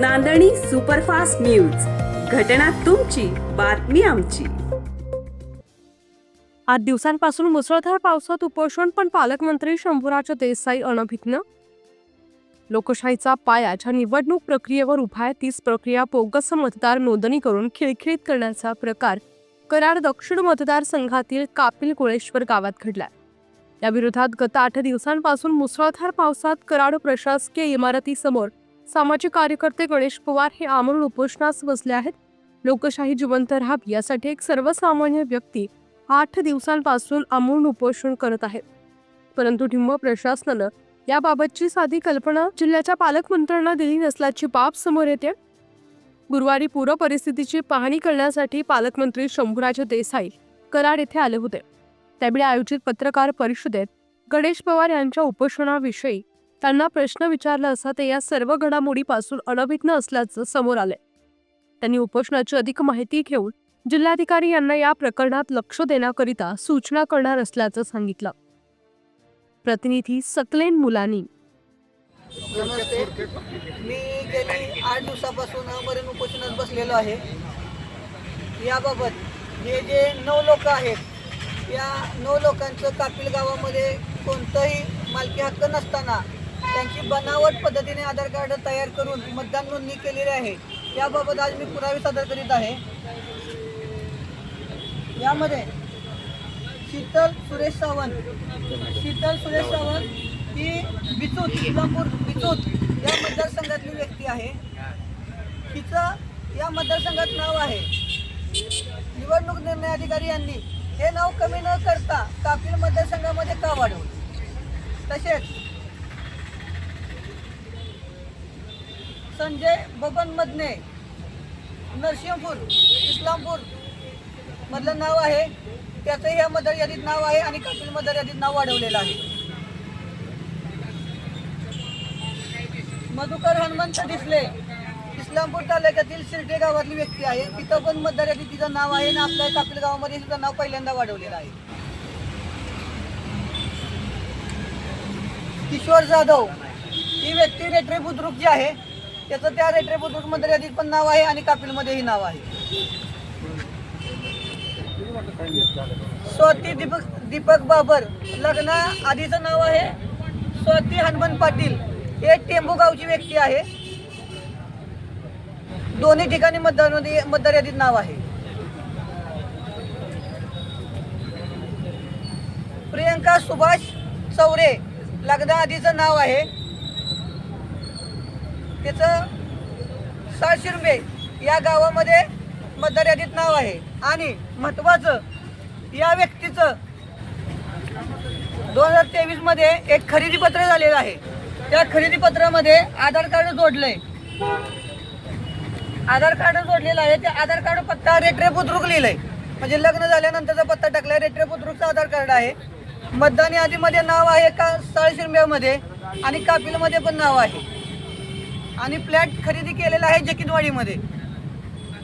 नांदणी superfast news. घटना तुमची बातमी आमची. आठ दिवसांपासून मुसळधार पावसात उपोषण पण पालकमंत्री शंभूराज देसाई अनभिज्ञ? लोकशाहीचा पायाच्या निवडणूक प्रक्रियेवर उभा आहे तीच प्रक्रिया बोगस मतदार नोंदणी करून खिळखिळीत करण्याचा प्रकार कराड दक्षिण मतदारसंघातील कापिल कोळेश्वर गावात घडला या विरोधात गत आठ दिवसांपासून मुसळधार पावसात कराड प्रशासकीय इमारतीसमोर सामाजिक कार्यकर्ते गणेश पवार हे आमरण उपोषणास बसले आहेत. लोकशाही जिवंत राहावी यासाठी एक सर्वसामान्य व्यक्ती आठ दिवसांपासून अमून उपोषण करत आहेत. परंतु ढिंब प्रशासनानं याबाबतची साधी कल्पना जिल्ह्याच्या पालकमंत्र्यांना दिली नसल्याची बाब समोर येते. गुरुवारी पूर परिस्थितीची पाहणी करण्यासाठी पालकमंत्री शंभूराज देसाई कराड येथे आले होते. त्यावेळी आयोजित पत्रकार परिषदेत गणेश पवार यांच्या उपोषणाविषयी त्यांना प्रश्न विचारला असता ते या सर्व घडामोडीपासून अनभिज्ञ असल्याचं समोर आले त्यांनी उपोषणाची अधिक माहिती घेऊन जिल्हाधिकारी यांना या प्रकरणात लक्ष देण्याकरिता सूचना करणार असल्याचं सांगितलं. प्रतिनिधी सकलेन मुलानी. नमस्ते. मी गेली आठ दिवसापासून अमरण उपोषणात बसलेलो आहे. याबाबत हे जे नऊ लोक आहेत या नऊ लोकांचं कापिल गावामध्ये कोणतंही मालकी हक्क नसताना त्यांची बनावट पद्धतीने आधार कार्ड तयार करून मतदान नोंदणी केलेली आहे. याबाबत आज मी पुरावे सादर करीत आहे. यामध्ये शीतल सुरेश सावंत शीतल सुरेश सावंत ही बिचूत इस्लामपूर बिचूत या मतदारसंघातली व्यक्ती आहे. तिचं या मतदारसंघात नाव आहे. निवडणूक निर्णय अधिकारी यांनी हे नाव कमी न करता कापिल मतदारसंघामध्ये का वाढवलं? तसेच संजय बबन मदने नरसिंहपूर इस्लामपूर मधलं नाव आहे. त्याचंही या मतदार यादीत नाव आहे आणि कापिल मतदार यादीत नाव वाढवलेलं आहे. मधुकर हनुमंत दिसले. इस्लामपूर तालुक्यातील शिर्डे गावातली व्यक्ती आहे. तिथं पण मतदार यादीत तिचं नाव आहे आणि आपल्या कापिल गावामध्ये तिचं नाव पहिल्यांदा वाढवलेलं आहे. किशोर जाधव. ही व्यक्ती रेट्रे बुद्रुक जी आहे. त्याचं त्या रेट्रे बुद्रुक मतदार यादीत पण नाव आहे आणि कापिलमध्येही नाव आहे. स्वाती दीपक दीपक बाबर लग्न आधीचं नाव आहे. स्वाती हनुमान पाटील हे टेंबू गावची व्यक्ती आहे. दोन्ही ठिकाणी मतदारमध्ये मतदार यादीत नाव आहे. प्रियंका सुभाष चौरे लग्न आधीचं नाव आहे. त्याचं साळशिरंबे या गावामध्ये मतदार यादीत नाव आहे. आणि महत्वाचं या व्यक्तीचं दोन हजार तेवीसमध्ये एक खरेदीपत्र झालेलं आहे. त्या खरेदीपत्रामध्ये आधार कार्ड जोडलंय. आधार कार्ड जोडलेलं आहे. त्या आधार कार्ड पत्ता रेट्रे बुद्रुक लिहिलंय. म्हणजे लग्न झाल्यानंतरचा पत्ता टाकलाय. रेट्रे बुद्रुकचा आधार कार्ड आहे. मतदान यादीमध्ये नाव आहे का? साळशिरंब्यामध्ये आणि कापिलमध्ये पण नाव आहे. आणि फ्लॅट खरेदी केलेला आहे जकिनवाडीमध्ये.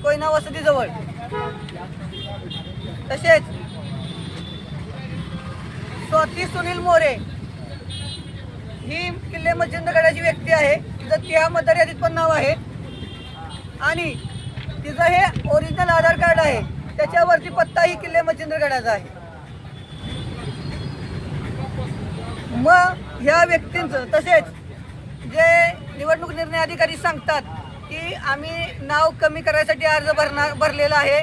कोयना वसतीजवळ. तसेच स्वाती सुनील मोरे. ही किल्ले मच्छिंदगडाची व्यक्ती आहे. तिचं त्या मतदार यादीत पण नाव आहे. आणि तिचं हे ओरिजिनल आधार कार्ड आहे. त्याच्यावरती पत्ता ही किल्ले मच्छिंद्रगडाचा आहे. मग ह्या व्यक्तींचं तसेच जे निवडणूक निर्णय अधिकारी सांगतात की आम्ही नाव कमी करायसाठी अर्ज भरणार भरलेला आहे.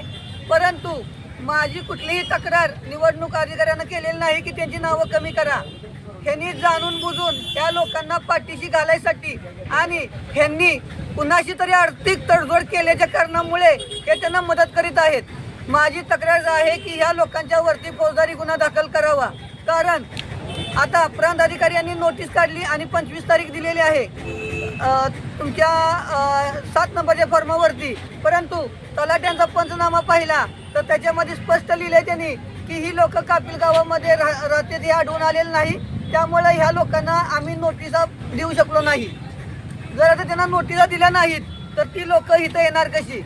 परंतु माझी कुठलीही तक्रार निवडणूक अधिकाऱ्यांना केलेली नाही की त्यांची नावं कमी करा. ह्यांनी जाणून बुजून त्या लोकांना पाठीशी घालायसाठी आणि ह्यांनी कुणाशी तरी आर्थिक तडजोड केल्याच्या कारणामुळे हे त्यांना मदत करीत आहेत. माझी तक्रार आहे की ह्या लोकांच्या वरती फौजदारी गुन्हा दाखल करावा. कारण आता प्रांत अधिकारी यांनी नोटीस काढली आणि पंचवीस तारीख दिलेली आहे. तुमच्या सात नंबरच्या फॉर्मावरती. परंतु तलाट्यांचा पंचनामा पाहिला तर त्याच्यामध्ये स्पष्ट लिहिले त्यांनी की ही लोक कापिल गावामध्ये रा- राहते हे आढळून आलेलं नाही. त्यामुळे ह्या लोकांना आम्ही नोटिसा देऊ शकलो नाही. जर आता त्यांना नोटिसा दिल्या नाहीत तर ती लोक इथं येणार कशी?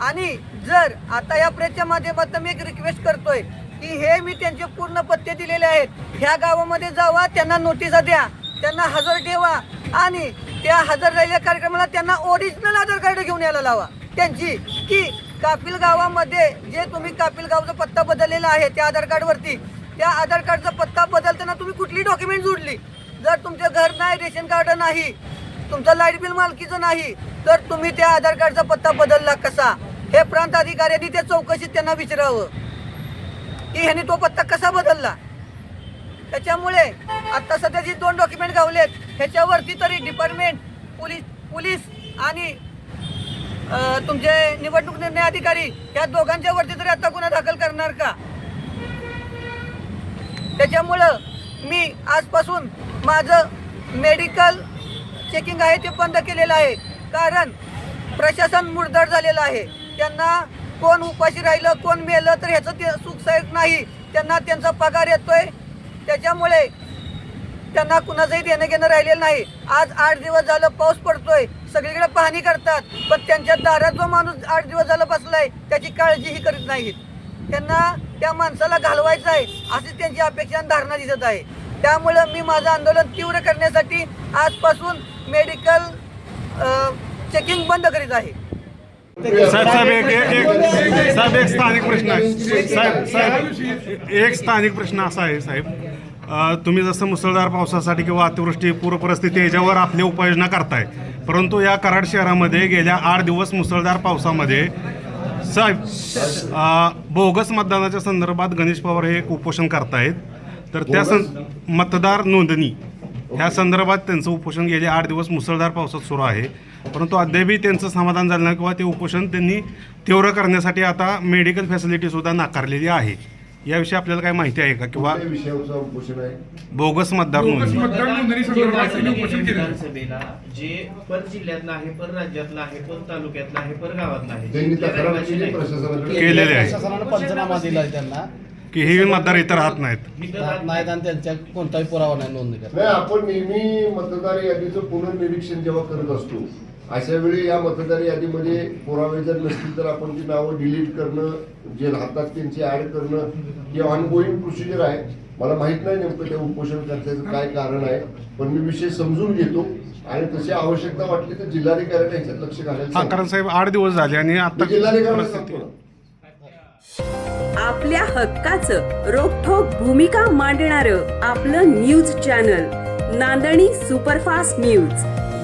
आणि जर आता या प्रेसच्या माध्यमातून मी एक रिक्वेस्ट करतोय की हे मी त्यांचे पूर्ण पत्ते दिलेले आहेत. ह्या गावामध्ये जावा त्यांना नोटिसा द्या त्यांना हजर ठेवा आणि त्या हजर राहिलेल्या कार्यक्रमाला त्यांना ओरिजिनल आधार कार्ड घेऊन यायला लावा. त्यांची की कापिल गावामध्ये जे तुम्ही कापिल गावचा पत्ता बदललेला आहे त्या आधार कार्डवरती त्या आधार कार्डचा पत्ता बदलताना तुम्ही कुठली डॉक्युमेंट जोडली? जर तुमचं घर नाही रेशन कार्ड नाही तुमचं लाइट बिल मालकीचं नाही तर तुम्ही त्या आधार कार्डचा पत्ता बदलला कसा? हे प्रांत अधिकाऱ्यांनी त्या चौकशीत त्यांना विचारावं. की ह्यांनी तो पत्ता कसा बदलला? त्याच्यामुळे आता सध्या जी दोन डॉक्युमेंट गावलेत ह्याच्यावरती तरी डिपार्टमेंट पोलीस पोलीस आणि तुमचे निवडणूक निर्णय अधिकारी या दोघांच्या वरती तरी आता गुन्हा दाखल करणार का? त्याच्यामुळं मी आजपासून माझं मेडिकल चेकिंग आहे ते बंद केलेलं आहे. कारण प्रशासन मुडधड झालेलं आहे. त्यांना कोण उपाशी राहिलं कोण मेलं तर ह्याचं ते सुखसायक नाही. त्यांना त्यांचा पगार येतोय त्याच्यामुळे त्यांना कुणाचंही देणं घेणं राहिलेलं नाही. आज आठ दिवस झालं पाऊस पडतोय. सगळीकडे पाहणी करतात. पण त्यांच्या दारात जो माणूस आठ दिवस झालं बसलाय त्याची काळजीही करीत नाहीत. त्यांना त्या माणसाला घालवायचं आहे अशी त्यांची अपेक्षा धारणा दिसत आहे. त्यामुळं मी माझं आंदोलन तीव्र करण्यासाठी आजपासून मेडिकल चेकिंग बंद करीत आहे. साहेब साहेब एक एक साहेब एक स्थानिक प्रश्न आहे. साहेब साहेब एक स्थानिक प्रश्न असा आहे साहेब. तुम्ही जसं मुसळधार पावसासाठी किंवा अतिवृष्टी पूर परिस्थिती याच्यावर आपली उपाययोजना करताय. परंतु या कराड शहरामध्ये गेल्या आठ दिवस मुसळधार पावसामध्ये साहेब बोगस मतदानाच्या संदर्भात गणेश पवार हे एक उपोषण करतायत. तर त्या सं मतदार नोंदणी. ह्या संदर्भात त्यांचं उपोषण गेले आठ दिवस मुसळधार पावसात सुरू आहे. परंतु अद्यापही त्यांचं समाधान झालं नाही किंवा ते उपोषण त्यांनी तीव्र करण्यासाठी आता मेडिकल फॅसिलिटी सुद्धा नाकारलेली आहे. याविषयी आपल्याला काय माहिती आहे का? किंवा विषयाचं उपोषण आहे. बोगस मतदार नोंदणी मतदार नोंदणी संदर्भात त्यांनी उपोषण केलं विधानसभेला जे पर जिल्ह्यातलं आहे पर राज्यातलं आहे पर तालुक्यातलं आहे पर गावातलं आहे. त्यांनी त्या तक्रार रहिवासी केली नाही. प्रशासनाकडे केलेले आहे. प्रशासनानं पंचनामा दिलाय त्यांना. की हे मतदार इतर राहत नाहीत. इथं राहत नाहीत आणि त्यांच्या कोणताही पुरावा नाही नोंदणी करत. नाही आपण नेहमी मतदार यादीचं पुनर्निरीक्षण जेव्हा करत असतो अशा वेळी या मतदार यादीमध्ये पुरावे जर नसतील तर आपण ती नावं डिलीट करणं जे राहतात त्यांची ऍड करणं ही ऑनगोईंग प्रोसिजर आहे मला माहीत नाही नेमकं ते उपोषण करण्याचं काय कारण आहे पण मी विषय समजून घेतो आणि तशी आवश्यकता वाटली तर जिल्हाधिकाऱ्यांना ह्याच्यात लक्ष हा सांगतो. कारण साहेब आठ दिवस झाले आणि आता जिल्हाधिकाऱ्यांना सांगतो. आपल्या हक्काचं रोखोक भूमिका मांडणारं आपलं न्यूज चॅनल नांदणी सुपरफास्ट न्यूज